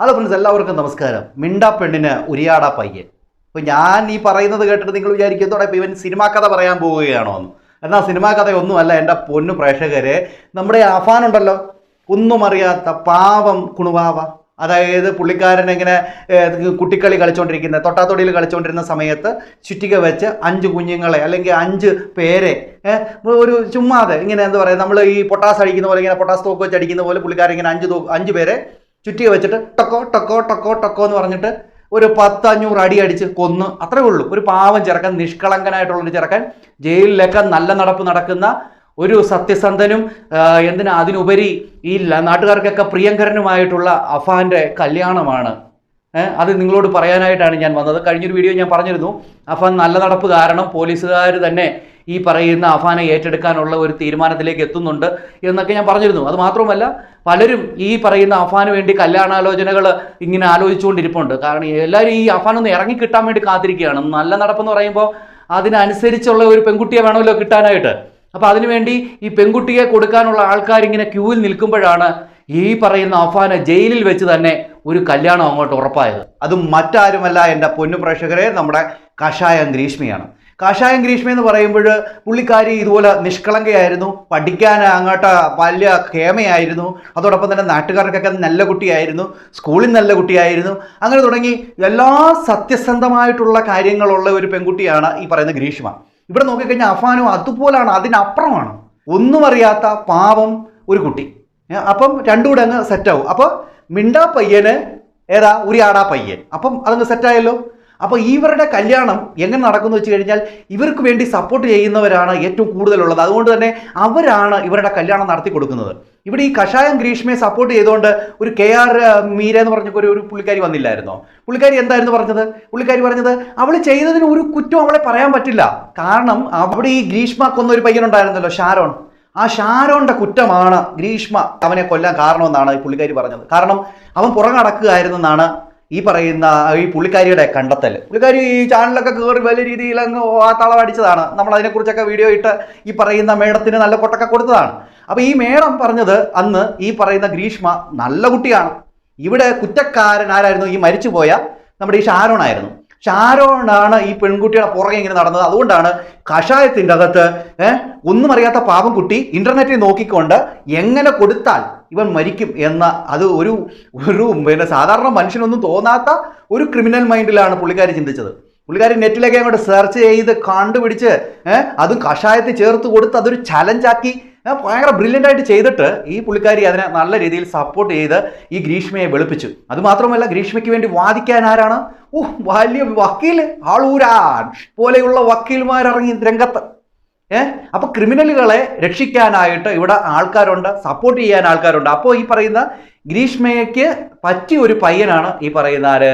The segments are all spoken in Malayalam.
ഹലോ ഫ്രണ്ട്സ് എല്ലാവർക്കും നമസ്കാരം. മിണ്ടാ പെണ്ണിന് ഉരിയാട പയ്യൻ. അപ്പോൾ ഞാൻ ഈ പറയുന്നത് കേട്ടിട്ട് നിങ്ങൾ വിചാരിക്കുന്നതോടെ ഇപ്പോൾ ഇവൻ സിനിമാ കഥ പറയാൻ പോവുകയാണോ എന്ന് എന്നാൽ സിനിമാ കഥയൊന്നുമല്ല എന്റെ പൊന്നു പ്രേക്ഷകരെ നമ്മുടെ അഫാൻ ഉണ്ടല്ലോ. ഒന്നും അറിയാത്ത പാവം കുണുവാവ. അതായത് പുള്ളിക്കാരൻ ഇങ്ങനെ കുട്ടിക്കളി കളിച്ചുകൊണ്ടിരിക്കുന്ന തൊട്ടാത്തൊടിയിൽ കളിച്ചുകൊണ്ടിരുന്ന സമയത്ത് ചുറ്റിക വെച്ച് അഞ്ച് കുഞ്ഞുങ്ങളെ അല്ലെങ്കിൽ അഞ്ച് പേരെ ഒരു ചുമ്മാതെ ഇങ്ങനെ എന്താ പറയുക നമ്മൾ ഈ പൊട്ടാസ് അടിക്കുന്ന പോലെ ഇങ്ങനെ പൊട്ടാസ് തോക്ക് വെച്ച് അടിക്കുന്ന പോലെ പുള്ളിക്കാരൻ ഇങ്ങനെ അഞ്ച് തോ അഞ്ച് പേരെ ചുറ്റിക വെച്ചിട്ട് ടൊക്കോ ടൊക്കോ ടൊക്കോ ടൊക്കോ എന്ന് പറഞ്ഞിട്ട് ഒരു പത്ത് അഞ്ഞൂറ് അടി അടിച്ച് കൊന്ന് അത്രേ ഉള്ളൂ. ഒരു പാവം ചെറുക്കൻ നിഷ്കളങ്കനായിട്ടുള്ള ഒരു ചെറുക്കൻ ജയിലിലൊക്കെ നല്ല നടപ്പ് നടക്കുന്ന ഒരു സത്യസന്ധനും എന്തിനാ അതിനുപരി ഈ നാട്ടുകാർക്കൊക്കെ പ്രിയങ്കരനുമായിട്ടുള്ള അഫാന്റെ കല്യാണമാണ്. അത് നിങ്ങളോട് പറയാനായിട്ടാണ് ഞാൻ വന്നത്. കഴിഞ്ഞൊരു വീഡിയോ ഞാൻ പറഞ്ഞിരുന്നു. അഫാൻ നല്ല നടപ്പ് കാരണം പോലീസുകാർ തന്നെ ഈ പറയുന്ന അഫാനെ ഏറ്റെടുക്കാനുള്ള ഒരു തീരുമാനത്തിലേക്ക് എത്തുന്നുണ്ട് എന്നൊക്കെ ഞാൻ പറഞ്ഞിരുന്നു. അത് മാത്രമല്ല പലരും ഈ പറയുന്ന അഫാന് വേണ്ടി കല്യാണാലോചനകൾ ഇങ്ങനെ ആലോചിച്ചുകൊണ്ടിരിപ്പുണ്ട്. കാരണം എല്ലാവരും ഈ അഫാനൊന്ന് ഇറങ്ങി കിട്ടാൻ വേണ്ടി കാത്തിരിക്കുകയാണ്. നല്ല നടപ്പെന്ന് പറയുമ്പോൾ അതിനനുസരിച്ചുള്ള ഒരു പെൺകുട്ടിയെ വേണമല്ലോ കിട്ടാനായിട്ട്. അപ്പോൾ അതിനുവേണ്ടി ഈ പെൺകുട്ടിയെ കൊടുക്കാനുള്ള ആൾക്കാർ ഇങ്ങനെ ക്യൂവിൽ നിൽക്കുമ്പോഴാണ് ഈ പറയുന്ന അഫാന് ജയിലിൽ വെച്ച് തന്നെ ഒരു കല്യാണം അങ്ങോട്ട് ഉറപ്പായത്. അതും മറ്റാരുമല്ല എന്റെ പൊന്നു പ്രേക്ഷകരെ നമ്മുടെ കഷായം ഗ്രീഷ്മയാണ്. കാഷായം ഗ്രീഷ്മ എന്ന് പറയുമ്പോൾ പുള്ളിക്കാരി ഇതുപോലെ നിഷ്കളങ്കയായിരുന്നു പഠിക്കാൻ അങ്ങോട്ട് വലിയ കേമയായിരുന്നു അതോടൊപ്പം തന്നെ നാട്ടുകാർക്കൊക്കെ നല്ല കുട്ടിയായിരുന്നു സ്കൂളിൽ നല്ല കുട്ടിയായിരുന്നു. അങ്ങനെ തുടങ്ങി എല്ലാ സത്യസന്ധമായിട്ടുള്ള കാര്യങ്ങളുള്ള ഒരു പെൺകുട്ടിയാണ് ഈ പറയുന്ന ഗ്രീഷ്മ. ഇവിടെ നോക്കിക്കഴിഞ്ഞാൽ അഫാനും അതുപോലാണ് അതിനപ്പുറമാണ്. ഒന്നും അറിയാത്ത പാവം ഒരു കുട്ടി. അപ്പം രണ്ടും കൂടെ അങ്ങ് സെറ്റാവും അപ്പോൾ മിണ്ടാ പയ്യന് ഏതാ ഉരിയാടാ പയ്യൻ. അപ്പം അതങ്ങ് സെറ്റായല്ലോ അപ്പോൾ ഇവരുടെ കല്യാണം എങ്ങനെ നടക്കുന്നു വെച്ച് കഴിഞ്ഞാൽ ഇവർക്ക് വേണ്ടി സപ്പോർട്ട് ചെയ്യുന്നവരാണ് ഏറ്റവും കൂടുതലുള്ളത്. അതുകൊണ്ട് തന്നെ അവരാണ് ഇവരുടെ കല്യാണം നടത്തി കൊടുക്കുന്നത്. ഇവിടെ ഈ കഷായം ഗ്രീഷ്മയെ സപ്പോർട്ട് ചെയ്തുകൊണ്ട് ഒരു കെ ആർ മീര എന്ന് പറഞ്ഞ ഒരു പുള്ളിക്കാരി വന്നില്ലായിരുന്നോ? പുള്ളിക്കാരി എന്തായിരുന്നു പറഞ്ഞത്? പുള്ളിക്കാരി പറഞ്ഞത് അവൾ ചെയ്തതിന് ഒരു കുറ്റം അവളെ പറയാൻ പറ്റില്ല. കാരണം അവിടെ ഈ ഗ്രീഷ്മ കൊന്ന ഒരു പയ്യനുണ്ടായിരുന്നല്ലോ ഷാരോൺ. ആ ഷാരോന്റെ കുറ്റമാണ് ഗ്രീഷ്മ അവനെ കൊല്ലാൻ കാരണമെന്നാണ് ഈ പുള്ളിക്കാരി പറഞ്ഞത്. കാരണം അവൻ പുറകടക്കുകയായിരുന്നെന്നാണ് ഈ പറയുന്ന ഈ പുള്ളിക്കാരിയുടെ കണ്ടെത്തൽ. പുള്ളിക്കാരി ഈ ചാനലൊക്കെ കയറി വലിയ രീതിയിൽ അങ്ങ് ആ തളം അടിച്ചതാണ്. നമ്മൾ അതിനെക്കുറിച്ചൊക്കെ വീഡിയോ ഇട്ട് ഈ പറയുന്ന മേഡത്തിന് നല്ല കൊട്ടൊക്കെ കൊടുത്തതാണ്. അപ്പോൾ ഈ മേഡം പറഞ്ഞത് അന്ന് ഈ പറയുന്ന ഗ്രീഷ്മ നല്ല കുട്ടിയാണ്. ഇവിടെ കുറ്റക്കാരൻ ആരായിരുന്നു? ഈ മരിച്ചുപോയ നമ്മുടെ ഈ ഷാരോണാണ് ഈ പെൺകുട്ടിയുടെ പുറകെ ഇങ്ങനെ നടന്നത്? അതുകൊണ്ടാണ് കഷായത്തിന്റെ അകത്ത് ഒന്നും അറിയാത്ത പാവം കുട്ടി ഇന്റർനെറ്റിൽ നോക്കിക്കൊണ്ട് എങ്ങനെ കൊടുത്താൽ ഇവൻ മരിക്കും എന്ന അത് ഒരു ഒരു പിന്നെ സാധാരണ മനുഷ്യനൊന്നും തോന്നാത്ത ഒരു ക്രിമിനൽ മൈൻഡിലാണ് പുള്ളിക്കാരി ചിന്തിച്ചത്. പുള്ളിക്കാരി നെറ്റിലൊക്കെ അങ്ങോട്ട് സെർച്ച് ചെയ്ത് കണ്ടുപിടിച്ച് അതും കഷായത്തിൽ ചേർത്ത് കൊടുത്ത് അതൊരു ചലഞ്ചാക്കി ഭയങ്കര ബ്രില്യന്റ് ആയിട്ട് ചെയ്തിട്ട് ഈ പുള്ളിക്കാരി അതിനെ നല്ല രീതിയിൽ സപ്പോർട്ട് ചെയ്ത് ഈ ഗ്രീഷ്മയെ വെളുപ്പിച്ചു. അതുമാത്രമല്ല ഗ്രീഷ്മയ്ക്ക് വേണ്ടി വാദിക്കാൻ ആരാണ്? ഓ വലിയ വക്കീൽ ആളൂരാൻ പോലെയുള്ള വക്കീൽമാരിറങ്ങി രംഗത്ത്. ഏഹ് അപ്പൊ ക്രിമിനലുകളെ രക്ഷിക്കാനായിട്ട് ഇവിടെ ആൾക്കാരുണ്ട് സപ്പോർട്ട് ചെയ്യാൻ ആൾക്കാരുണ്ട്. അപ്പോൾ ഈ പറയുന്ന ഗ്രീഷ്മയ്ക്ക് പറ്റിയ ഒരു പയ്യനാണ് ഈ പറയുന്ന ആര്?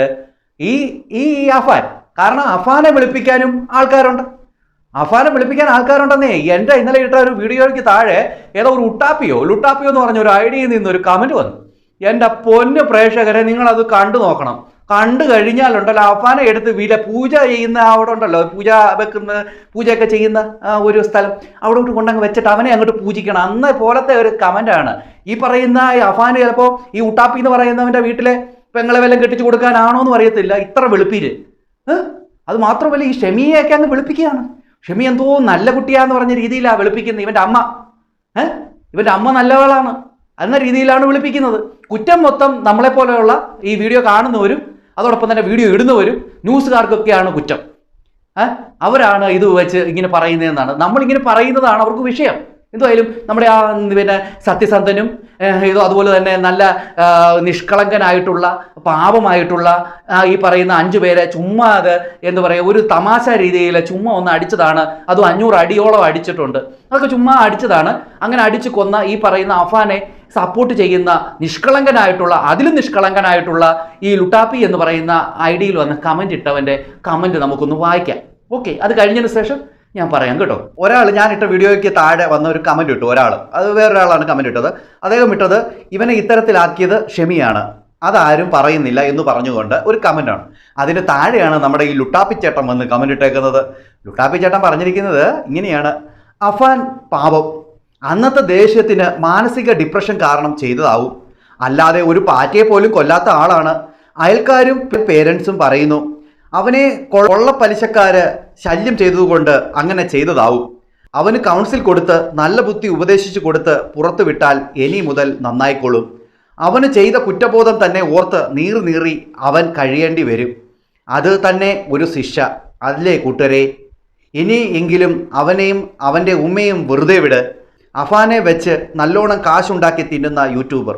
ഈ ഈ അഫാൻ. കാരണം അഫാനെ വിളിപ്പിക്കാനും ആൾക്കാരുണ്ട്. അഫാനെ വിളിപ്പിക്കാൻ ആൾക്കാരുണ്ടെന്നേ എന്റെ ഇന്നലെ ഇട്ട ഒരു വീഡിയോയ്ക്ക് താഴെ ഏതോ ഒരു ഉട്ടാപ്പിയോ ലുട്ടാപ്പിയോ എന്ന് പറഞ്ഞ ഒരു ഐഡിയയിൽ നിന്ന് ഒരു കമന്റ് വന്നു. എന്റെ പൊന്ന് പ്രേക്ഷകരെ നിങ്ങളത് കണ്ടു നോക്കണം. കണ്ടു കഴിഞ്ഞാലുണ്ടല്ലോ അഫാനെ എടുത്ത് വില പൂജ ചെയ്യുന്ന അവിടെ ഉണ്ടല്ലോ പൂജ വെക്കുന്ന പൂജയൊക്കെ ചെയ്യുന്ന ഒരു സ്ഥലം. അവിടെ കൊണ്ടങ്ങ് വെച്ചിട്ട് അവനെ അങ്ങോട്ട് പൂജിക്കണം. അന്ന് പോലത്തെ ഒരു കമന്റാണ് ഈ പറയുന്ന അഫാന് ചിലപ്പോൾ ഈ ഉട്ടാപ്പി എന്ന് പറയുന്നവന്റെ വീട്ടിലെ പെങ്ങളെ വല്ലതും കെട്ടിച്ചു കൊടുക്കാനാണോ എന്ന് അറിയത്തില്ല. ഇത്ര വെളുപ്പീര്? അത് മാത്രമല്ല ഈ ഷെമിയെയൊക്കെ അങ്ങ് വെളുപ്പിക്കുകയാണ്. ഷെമി എന്തോ നല്ല കുട്ടിയാന്ന് പറഞ്ഞ രീതിയിലാണ് വെളുപ്പിക്കുന്നത്. ഇവന്റെ അമ്മ. ഏഹ് ഇവന്റെ അമ്മ നല്ലവളാണ്. എന്ന രീതിയിലാണ് വിളിപ്പിക്കുന്നത്. കുറ്റം മൊത്തം നമ്മളെപ്പോലെയുള്ള ഈ വീഡിയോ കാണുന്നവരും അതോടൊപ്പം തന്നെ വീഡിയോ ഇടുന്നവരും ന്യൂസുകാർക്കൊക്കെയാണ് കുറ്റം? അവരാണ് ഇത് വെച്ച് ഇങ്ങനെ പറയുന്നതെന്നാണ്. നമ്മളിങ്ങനെ പറയുന്നതാണ് അവർക്ക് വിഷയം. എന്തായാലും നമ്മുടെ ആ പിന്നെ സത്യസന്ധനും ഇതോ അതുപോലെ തന്നെ നല്ല നിഷ്കളങ്കനായിട്ടുള്ള പാപമായിട്ടുള്ള ഈ പറയുന്ന അഞ്ചു പേരെ ചുമ്മാ അത് എന്ന് പറയുക ഒരു തമാശ രീതിയിൽ ചുമ്മാ ഒന്ന് അടിച്ചതാണ്. അതും അഞ്ഞൂറ് അടിയോളം അടിച്ചിട്ടുണ്ട്. അതൊക്കെ ചുമ്മാ അടിച്ചതാണ്. അങ്ങനെ അടിച്ചു കൊന്ന ഈ പറയുന്ന അഫാനെ സപ്പോർട്ട് ചെയ്യുന്ന നിഷ്കളങ്കനായിട്ടുള്ള അതിലും നിഷ്കളങ്കനായിട്ടുള്ള ഈ ലുട്ടാപ്പി എന്ന് പറയുന്ന ഐ ഡിയിൽ വന്ന് കമന്റ് ഇട്ടവന്റെ കമന്റ് നമുക്കൊന്ന് വായിക്കാം. ഓക്കെ അത് കഴിഞ്ഞതിന് ശേഷം ഞാൻ പറയാം കേട്ടോ. ഒരാൾ ഞാൻ ഇട്ട വീഡിയോയ്ക്ക് താഴെ വന്ന ഒരു കമന്റ് ഇട്ടു ഒരാൾ അത് വേറൊരാളാണ് കമന്റ് ഇട്ടത്. അദ്ദേഹം ഇട്ടത് ഇവനെ ഇത്തരത്തിലാക്കിയത് ഷെമിയാണ്. അതാരും പറയുന്നില്ല എന്ന് പറഞ്ഞുകൊണ്ട് ഒരു കമന്റാണ് അതിന് താഴെയാണ് നമ്മുടെ ഈ ലുട്ടാപ്പി ചേട്ടൻ വന്ന് കമന്റ് ഇട്ടേക്കുന്നത്. ലുട്ടാപ്പി ചേട്ടൻ പറഞ്ഞിരിക്കുന്നത് ഇങ്ങനെയാണ്. അഫാൻ പാപം അന്നത്തെ ദേഷ്യത്തിന് മാനസിക ഡിപ്രഷൻ കാരണം ചെയ്തതാവും. അല്ലാതെ ഒരു പാറ്റയെ പോലും കൊല്ലാത്ത ആളാണ്. അയൽക്കാരും പേരൻസും പറയുന്നു അവനെ കൊള്ള പലിശക്കാര് ശല്യം ചെയ്തതുകൊണ്ട് അങ്ങനെ ചെയ്തതാവും. അവന് കൗൺസിൽ കൊടുത്ത് നല്ല ബുദ്ധി ഉപദേശിച്ചു കൊടുത്ത് പുറത്തു വിട്ടാൽ ഇനി മുതൽ നന്നായിക്കൊള്ളും. അവന് ചെയ്ത കുറ്റബോധം തന്നെ ഓർത്ത് നീറി നീറി അവൻ കഴിയേണ്ടി വരും. അത് തന്നെ ഒരു ശിക്ഷ. അല്ലേ കൂട്ടരെ ഇനി എങ്കിലും അവനെയും അവന്റെ ഉമ്മയും വെറുതെ വിട്. അഫാനെ വെച്ച് നല്ലോണം കാശുണ്ടാക്കി തിന്നുന്ന യൂട്യൂബർ.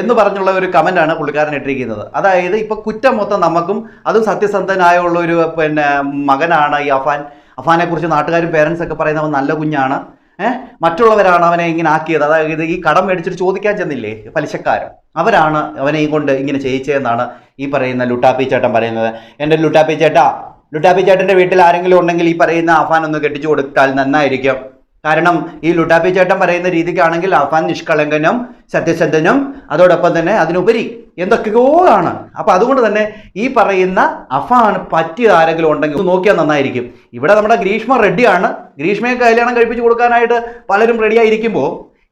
എന്ന് പറഞ്ഞുള്ള ഒരു കമന്റാണ് പുള്ളിക്കാരൻ ഇട്ടിരിക്കുന്നത്. അതായത് ഇപ്പം കുറ്റം മൊത്തം നമുക്കും അതും സത്യസന്ധനായുള്ള ഒരു പിന്നെ മകനാണ് ഈ അഫാൻ. അഫാനെ കുറിച്ച് നാട്ടുകാരും പേരൻസ് ഒക്കെ പറയുന്നത് അവൻ നല്ല കുഞ്ഞാണ്. ഏഹ് മറ്റുള്ളവരാണ് അവനെ ഇങ്ങനെ ആക്കിയത്. അതായത് ഈ കടം മേടിച്ചിട്ട് ചോദിക്കാൻ ചെന്നില്ലേ പലിശക്കാരൻ? അവരാണ് അവനെയും കൊണ്ട് ഇങ്ങനെ ചെയ്യിച്ചതെന്നാണ് ഈ പറയുന്ന ലുട്ടാപ്പി ചേട്ടൻ പറയുന്നത്. എന്റെ ലുട്ടാപ്പി ചേട്ടാ ലുട്ടാപ്പി ചേട്ടന്റെ വീട്ടിൽ ആരെങ്കിലും ഉണ്ടെങ്കിൽ ഈ പറയുന്ന അഫാൻ ഒന്ന് കെട്ടിച്ചു കൊടുത്താൽ നന്നായിരിക്കും. കാരണം ഈ ലുട്ടാപ്പി ചേട്ടൻ പറയുന്ന രീതിക്കാണെങ്കിൽ അഫാൻ നിഷ്കളങ്കനും സത്യസന്ധനും അതോടൊപ്പം തന്നെ അതിനുപരി എന്തൊക്കെയോ ആണ്. അപ്പൊ അതുകൊണ്ട് തന്നെ ഈ പറയുന്ന അഫാൻ പറ്റിയ ആരെങ്കിലും ഉണ്ടെങ്കിൽ നോക്കിയാൽ നന്നായിരിക്കും. ഇവിടെ നമ്മുടെ ഗ്രീഷ്മ റെഡിയാണ്. ഗ്രീഷ്മയെ കല്യാണം കഴിപ്പിച്ച് കൊടുക്കാനായിട്ട് പലരും റെഡിയായിരിക്കുമ്പോൾ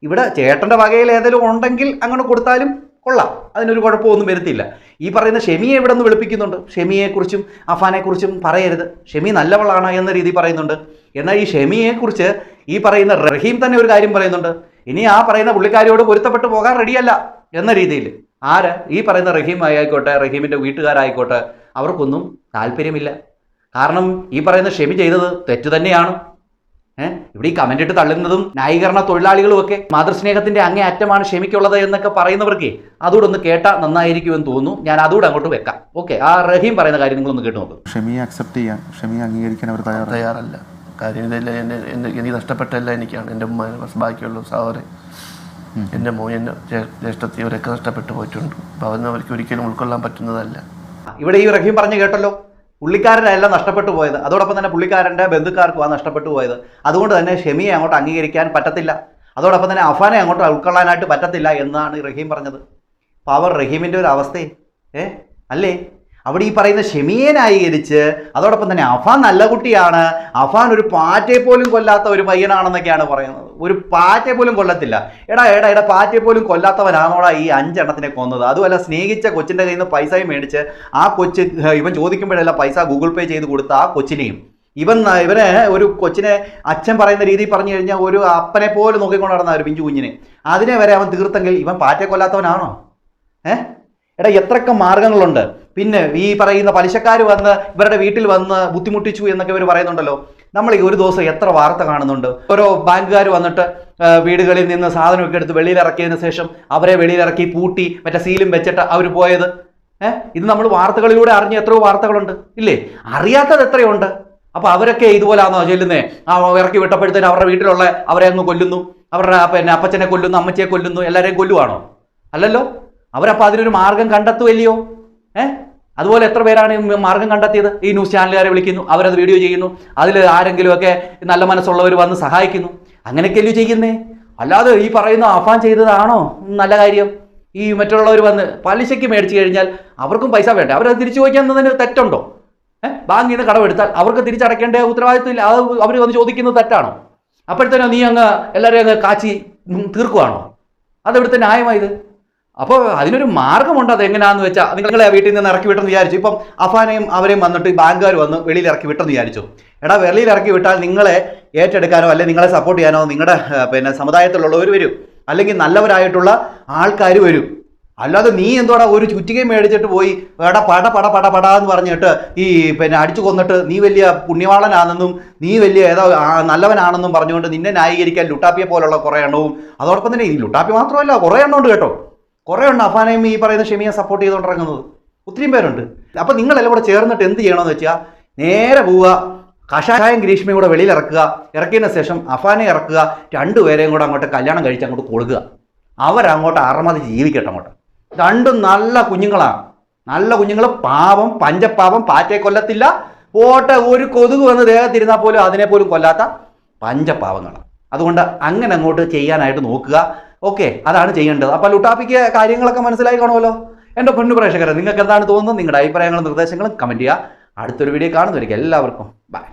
ഇവിടെ ചേട്ടന്റെ വകയിൽ ഏതെങ്കിലും ഉണ്ടെങ്കിൽ അങ്ങനെ കൊടുത്താലും കൊള്ളാം. അതിനൊരു കുഴപ്പമൊന്നും വരുത്തില്ല. ഈ പറയുന്ന ഷെമിയെ ഇവിടെ നിന്ന് വിളിപ്പിക്കുന്നുണ്ട്. ഷെമിയെക്കുറിച്ചും അഫാനെക്കുറിച്ചും പറയരുത്. ഷെമി നല്ലവളാണ് എന്ന രീതി പറയുന്നുണ്ട്. എന്നാൽ ഈ ഷെമിയെക്കുറിച്ച് ഈ പറയുന്ന റഹീം തന്നെ ഒരു കാര്യം പറയുന്നുണ്ട്. ഇനി ആ പറയുന്ന പുള്ളിക്കാരിയോട് പൊരുത്തപ്പെട്ട് പോകാൻ റെഡിയല്ല എന്ന രീതിയിൽ. ആര്? ഈ പറയുന്ന റഹീം ആയിക്കോട്ടെ റഹീമിന്റെ വീട്ടുകാരായിക്കോട്ടെ അവർക്കൊന്നും താല്പര്യമില്ല. കാരണം ഈ പറയുന്ന ഷെമി ചെയ്തത് തെറ്റ് തന്നെയാണ്. ഏഹ് ഇവിടെ ഈ കമന്റ് ഇട്ട് തള്ളുന്നതും ന്യായീകരണ തൊഴിലാളികളും ഒക്കെ മാതൃസ്നേഹത്തിന്റെ അങ്ങേ അറ്റമാണ് ക്ഷമിക്കുള്ളത് എന്നൊക്കെ പറയുന്നവർക്ക് അതുകൂടെ ഒന്ന് കേട്ടാൽ നന്നായിരിക്കുമെന്ന് തോന്നുന്നു. ഞാൻ അതുകൂടെ അങ്ങോട്ട് വെക്കാം. ഓക്കെ ആ റഹീം പറയുന്ന കാര്യം നിങ്ങളൊന്ന് കേട്ടു നോക്കും. ക്ഷമിയെ അക്സെപ്റ്റ് ചെയ്യാൻ ക്ഷമിയെ അംഗീകരിക്കാൻ അവർ തയ്യാറല്ല. കാര്യം ഇതെല്ലാം എന്റെ എന്റെ എനിക്ക് നഷ്ടപ്പെട്ടല്ല എനിക്കാണ്. എന്റെ ഉമ്മ ബാക്കിയുള്ള സഹോദരൻ എന്റെ മോൻ എന്റെ ജ്യേ- ജ്യേഷ്ഠത്തി ഇവരൊക്കെ നഷ്ടപ്പെട്ടു പോയിട്ടുണ്ട്. അപ്പോൾ അതൊന്നും അവർക്ക് ഒരിക്കലും ഉൾക്കൊള്ളാൻ പറ്റുന്നതല്ല. ഇവിടെ ഈ റഹീം പറഞ്ഞു കേട്ടല്ലോ പുള്ളിക്കാരനല്ല നഷ്ടപ്പെട്ടു പോയത്. അതോടൊപ്പം തന്നെ പുള്ളിക്കാരന്റെ ബന്ധുക്കാർക്കും ആ നഷ്ടപ്പെട്ടു പോയത്. അതുകൊണ്ട് തന്നെ ഷെമിയെ അങ്ങോട്ട് അംഗീകരിക്കാൻ പറ്റത്തില്ല. അതോടൊപ്പം തന്നെ അഫാനെ അങ്ങോട്ട് ഉൾക്കൊള്ളാനായിട്ട് പറ്റത്തില്ല എന്നാണ് റഹീം പറഞ്ഞത്. അപ്പോൾ അവർ റഹീമിന്റെ ഒരു അവസ്ഥയെ ഏ അല്ലേ? അവിടെ ഈ പറയുന്ന ഷെമിയെ ന്യായീകരിച്ച് അതോടൊപ്പം തന്നെ അഫാൻ നല്ല കുട്ടിയാണ്. അഫാൻ ഒരു പാറ്റയെ പോലും കൊല്ലാത്ത ഒരു പയ്യനാണെന്നൊക്കെയാണ് പറയുന്നത്. ഒരു പാറ്റയെ പോലും കൊല്ലത്തില്ല. എടാ എടാ എടാ പാറ്റയെ പോലും കൊല്ലാത്തവനാണോടാ ഈ അഞ്ചെണ്ണത്തിനെ കൊന്നത്? അതുമല്ല സ്നേഹിച്ച കൊച്ചിന്റെ കയ്യിൽ നിന്ന് പൈസയും മേടിച്ച് ആ കൊച്ച് ഇവൻ ചോദിക്കുമ്പോഴല്ല പൈസ ഗൂഗിൾ പേ ചെയ്ത് കൊടുത്ത ആ കൊച്ചിനെയും. ഇവൻ ഇവന് ഒരു കൊച്ചിനെ അച്ഛൻ പറയുന്ന രീതിയിൽ പറഞ്ഞു കഴിഞ്ഞാൽ ഒരു അപ്പനെ പോലെ നോക്കിക്കൊണ്ട് നടന്ന ഒരു പിഞ്ചു കുഞ്ഞിനെ. അതിനെ വരെ അവൻ തീർത്തെങ്കിൽ ഇവൻ പാറ്റയെ കൊല്ലാത്തവനാണോ? ഏ? എടാ എത്രയൊക്കെ മാർഗങ്ങളുണ്ട്. പിന്നെ ഈ പറയുന്ന പലിശക്കാർ വന്ന് ഇവരുടെ വീട്ടിൽ വന്ന് ബുദ്ധിമുട്ടിച്ചു എന്നൊക്കെ ഇവർ പറയുന്നുണ്ടല്ലോ. നമ്മൾ ഈ ഒരു ദിവസം എത്ര വാർത്ത കാണുന്നുണ്ട്? ഓരോ ബാങ്കുകാർ വന്നിട്ട് വീടുകളിൽ നിന്ന് സാധനമൊക്കെ എടുത്ത് വെളിയിൽ ഇറക്കിയതിന് ശേഷം അവരെ വെളിയിലിറക്കി പൂട്ടി മറ്റേ സീലും വെച്ചിട്ട് അവർ പോയത്. ഏഹ് ഇത് നമ്മൾ വാർത്തകളിലൂടെ അറിഞ്ഞ എത്രയോ വാർത്തകളുണ്ട്. ഇല്ലേ? അറിയാത്തത് എത്രയുണ്ട്? അപ്പൊ അവരൊക്കെ ഇതുപോലാണോ ചെല്ലുന്നേ? ആ ഇറക്കി വിട്ടപ്പോഴത്തേന് അവരുടെ വീട്ടിലുള്ള അവരെ അങ്ങ് കൊല്ലുന്നു. അവരുടെ പിന്നെ അപ്പച്ചനെ കൊല്ലുന്നു അമ്മച്ചിയെ കൊല്ലുന്നു എല്ലാവരെയും കൊല്ലുവാണോ? അല്ലല്ലോ? അവരപ്പോൾ അതിനൊരു മാർഗം കണ്ടെത്തുമല്ലയോ ഏ? അതുപോലെ എത്ര പേരാണ് മാർഗം കണ്ടെത്തിയത്? ഈ ന്യൂസ് ചാനലുകാരെ വിളിക്കുന്നു അവരത് വീഡിയോ ചെയ്യുന്നു അതിൽ ആരെങ്കിലുമൊക്കെ നല്ല മനസ്സുള്ളവർ വന്ന് സഹായിക്കുന്നു. അങ്ങനെയൊക്കെയല്ലോ ചെയ്യുന്നേ? അല്ലാതെ ഈ പറയുന്ന അഫാൻ ചെയ്തതാണോ? നല്ല കാര്യം. ഈ മറ്റുള്ളവർ വന്ന് പലിശയ്ക്ക് മേടിച്ചു കഴിഞ്ഞാൽ അവർക്കും പൈസ വേണ്ട? അവരത് തിരിച്ചു ചോദിക്കുന്നതിന് തെറ്റുണ്ടോ? ഏഹ് ബാങ്കിൽ നിന്ന് കടമെടുത്താൽ അവർക്ക് തിരിച്ചടക്കേണ്ട ഉത്തരവാദിത്വം ഇല്ല. അത് അവർ വന്ന് ചോദിക്കുന്നത് തെറ്റാണോ? അപ്പോഴത്തേനോ നീ അങ്ങ് എല്ലാവരെയും അങ്ങ് കാച്ചി തീർക്കുവാണോ? അതെവിടുത്തെ ന്യായമായത് അപ്പോൾ അതിനൊരു മാർഗമുണ്ട് അത് എങ്ങനെയാണെന്ന് വെച്ചാൽ നിങ്ങളെ വീട്ടിൽ നിന്ന് ഇറക്കി വിട്ടെന്ന് വിചാരിച്ചു. ഇപ്പം അഫാനെയും അവരെയും വന്നിട്ട് ബാങ്കുകാർ വന്ന് വെളിയിൽ ഇറക്കി വിട്ടെന്ന് വിചാരിച്ചു. എടാ വെളിയിൽ ഇറക്കി വിട്ടാൽ നിങ്ങളെ ഏറ്റെടുക്കാനോ അല്ലെങ്കിൽ നിങ്ങളെ സപ്പോർട്ട് ചെയ്യാനോ നിങ്ങളുടെ പിന്നെ സമുദായത്തിലുള്ളവർ വരും. അല്ലെങ്കിൽ നല്ലവരായിട്ടുള്ള ആൾക്കാർ വരും. അല്ലാതെ നീ എന്തോടാ ഒരു ചുറ്റികയും മേടിച്ചിട്ട് പോയി എടാ പട പട പട പട എന്ന് പറഞ്ഞിട്ട് ഈ പിന്നെ അടിച്ചു കൊന്നിട്ട് നീ വലിയ പുണ്യവാളനാണെന്നും നീ വലിയ ഏതോ നല്ലവനാണെന്നും പറഞ്ഞുകൊണ്ട് നിന്നെ ന്യായീകരിക്കാൻ ലുട്ടാപ്പിയെ പോലുള്ള കുറേ എണ്ണവും. അതോടൊപ്പം തന്നെ ഈ ലുട്ടാപ്പി മാത്രമല്ല കുറേ എണ്ണമുണ്ട് കേട്ടോ. കുറേ ഉണ്ട് അഫാനെയും ഈ പറയുന്ന ഷെമിയെ സപ്പോർട്ട് ചെയ്തുകൊണ്ടിറങ്ങുന്നത്. ഒത്തിരിയും പേരുണ്ട്. അപ്പോൾ നിങ്ങളെല്ലാം കൂടെ ചേർന്നിട്ട് എന്ത് ചെയ്യണമെന്ന് വെച്ചാൽ നേരെ പോവുക കഷായം ഗ്രീഷ്മയും കൂടെ വെളിയിൽ ഇറക്കുക. ഇറക്കിയതിന് ശേഷം അഫാനെ ഇറക്കുക. രണ്ടുപേരെയും കൂടെ അങ്ങോട്ട് കല്യാണം കഴിച്ച് അങ്ങോട്ട് കൊടുക്കുക. അവരങ്ങോട്ട് അറമതി ജീവിക്കട്ടെ അങ്ങോട്ട്. രണ്ടും നല്ല കുഞ്ഞുങ്ങളാണ്. നല്ല കുഞ്ഞുങ്ങൾ പാവം പഞ്ചപ്പാവം പാറ്റയെ കൊല്ലത്തില്ല. ഓട്ട ഒരു കൊതുക് വന്ന് ദേഹത്തിരുന്നാൽ പോലും അതിനെ പോലും കൊല്ലാത്ത പഞ്ചപാവങ്ങളാണ് അതുകൊണ്ട് അങ്ങനെ അങ്ങോട്ട് ചെയ്യാനായിട്ട് നോക്കുക. ഓക്കെ അതാണ് ചെയ്യേണ്ടത്. അപ്പോൾ ലുട്ടാപ്പിക്ക് കാര്യങ്ങളൊക്കെ മനസ്സിലായി കാണുമല്ലോ എന്റെ പൊന്നു പ്രേക്ഷകരെ നിങ്ങൾക്ക് എന്താണ് തോന്നുന്നത്? നിങ്ങളുടെ അഭിപ്രായങ്ങളും നിർദ്ദേശങ്ങളും കമന്റ് ചെയ്യുക. അടുത്തൊരു വീഡിയോ കാണുന്നവരിക്കും എല്ലാവർക്കും ബൈ